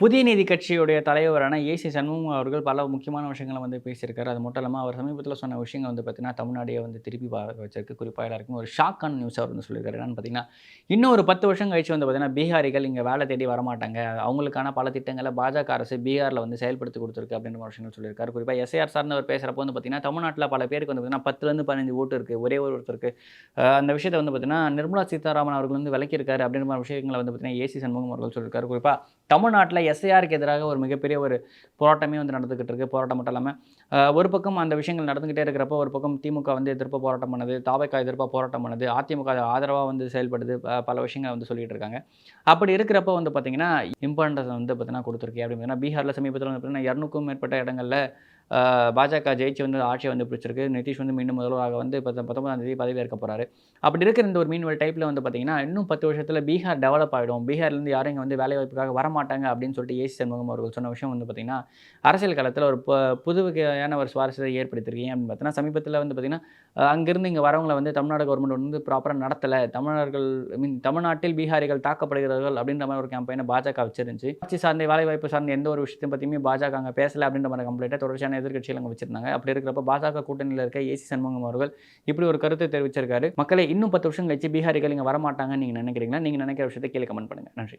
புதிய நீதி கட்சியுடைய தலைவரான ஏசி சண்முகம் அவர்கள் பல முக்கியமான விஷயங்களை வந்து பேசியிருக்காரு. அது மட்டும் இல்லாமல் அவர் சமீபத்தில் சொன்ன விஷயங்கள் வந்து பார்த்தீங்கன்னா தமிழ்நாடையே வந்து திருப்பி பார்க்க வச்சிருக்கு. குறிப்பாக எல்லாருக்கும் ஒரு ஷாக்கான நியூஸ் அவர் வந்து சொல்லியிருக்காரு. என்னன்னு பார்த்தீங்கன்னா இன்னும் ஒரு பத்து வருஷம் கழிச்சு வந்து பார்த்தீங்கன்னா பீகாரிகள் இங்கே வேலை தேடி வரமாட்டாங்க அவங்களுக்கான பல திட்டங்களை பாஜக அரசு பீகாரில் வந்து செயல்படுத்தி கொடுத்துருக்கு அப்படின்ற விஷயங்கள் சொல்லியிருக்காரு. குறிப்பாக எஸ்ஐஆர் சார்ந்து அவர் பேசுகிறப்போ வந்து பார்த்தீங்கன்னா தமிழ்நாட்டில் பல பேருக்கு வந்து பார்த்தீங்கன்னா பத்துலேருந்து பதினஞ்சு ஓட்டு இருக்குது ஒரே ஒரு ஒருத்தருக்கு. அந்த விஷயத்தை வந்து பார்த்தீங்கன்னா நிர்மலா சீதாராமன் அவர்கள் வந்து விளக்கியிருக்காரு அப்படின்ற மாதிரி விஷயங்களை வந்து பார்த்தீங்கன்னா ஏசி சண்முகம் அவர்கள் சொல்லியிருக்காரு. குறிப்பாக தமிழ்நாட்டில் எஸ்ஐஆருக்கு எதிராக ஒரு மிகப்பெரிய ஒரு போராட்டமே வந்து நடந்துக்கிட்டு இருக்கு. போராட்டம் மட்டும் இல்லாமல் ஒரு பக்கம் அந்த விஷயங்கள் நடந்துக்கிட்டே இருக்கிறப்போ ஒரு பக்கம் திமுக வந்து எதிர்ப்பாக போராட்டம் பண்ணுது தாவைக்கா எதிர்ப்பாக போராட்டம் பண்ணுது அதிமுக ஆதரவாக வந்து செயல்படுது பல விஷயங்கள் வந்து சொல்லிகிட்டு இருக்காங்க. அப்படி இருக்கிறப்ப வந்து பார்த்தீங்கன்னா இம்பார்ட்டன்ஸ் வந்து பார்த்திங்கன்னா கொடுத்துருக்கு அப்படின்னு பார்த்தீங்கன்னா பீகாரில் சமீபத்தில் வந்து பார்த்தீங்கன்னா இரநூக்கும் மேற்பட்ட இடங்களில் பாஜக ஜெயிச்சு வந்து ஆட்சியை வந்து பிடிச்சிருக்கு. நிதிஷ் வந்து மீண்டும் முதல்வராக வந்து இப்போ பத்தொன்பதாம் தேதி பதவி ஏற்க போகிறாரு அப்படி இருக்கிற இந்த ஒரு மீன்வெல் டைப்பில் வந்து பார்த்தீங்கன்னா இன்னும் பத்து வருஷத்தில் பீகார் டெவலப் ஆகிடும் பீகார்லேருந்து யாரும் இங்கே வந்து வேலை வாய்ப்புக்காக வரமாட்டாங்க அப்படின்னு சொல்லிட்டு ஏசி சண்முகம் அவர்கள் சொன்ன விஷயம் வந்து பார்த்தீங்கன்னா அரசியல் காலத்தில் ஒரு பு- புது வகையான ஒரு சுவாரஸ்யத்தை ஏற்படுத்திருக்கீங்க அப்படின்னு பார்த்தீங்கன்னா சமீபத்தில் வந்து பார்த்தீங்கன்னா அங்கேருந்து இங்கே வரவங்களை வந்து தமிழ்நாடு கவர்மெண்ட் வந்து ப்ராப்பராக நடத்தலை. தமிழர்கள் மீன் தமிழ்நாட்டில் பீகாரிகள் தாக்கப்படுகிறார்கள் அப்படின்ற மாதிரி ஒரு கேம்பெயினை பாஜக வச்சிருந்துச்சு. ஆட்சி சார்ந்த வேலை வாய்ப்பு சார்ந்த எந்த ஒரு விஷயத்தையும் பற்றியுமே பாஜக அங்கே பேசலை அப்படின்ற மாதிரி கம்ப்ளைண்ட்டை தொடர்ச்சியான எதிர்க்கட்சிகள் அங்கே வச்சிருந்தாங்க. அப்படி இருக்கிறப்ப பாஜக கூட்டணியில் இருக்க ஏசி சண்முகம் அவர்கள் இப்படி ஒரு கருத்தை தெரிவிச்சிருக்காரு. மக்களை இன்னும் பத்து வருஷம் கழிச்சு பீகாரிகள் இங்கே வரமாட்டாங்கன்னு நீங்கள் நினைக்கிறீங்களா? நீங்கள் நினைக்கிற விஷயத்தை கீழே கமெண்ட் பண்ணுங்கள் நன்றி.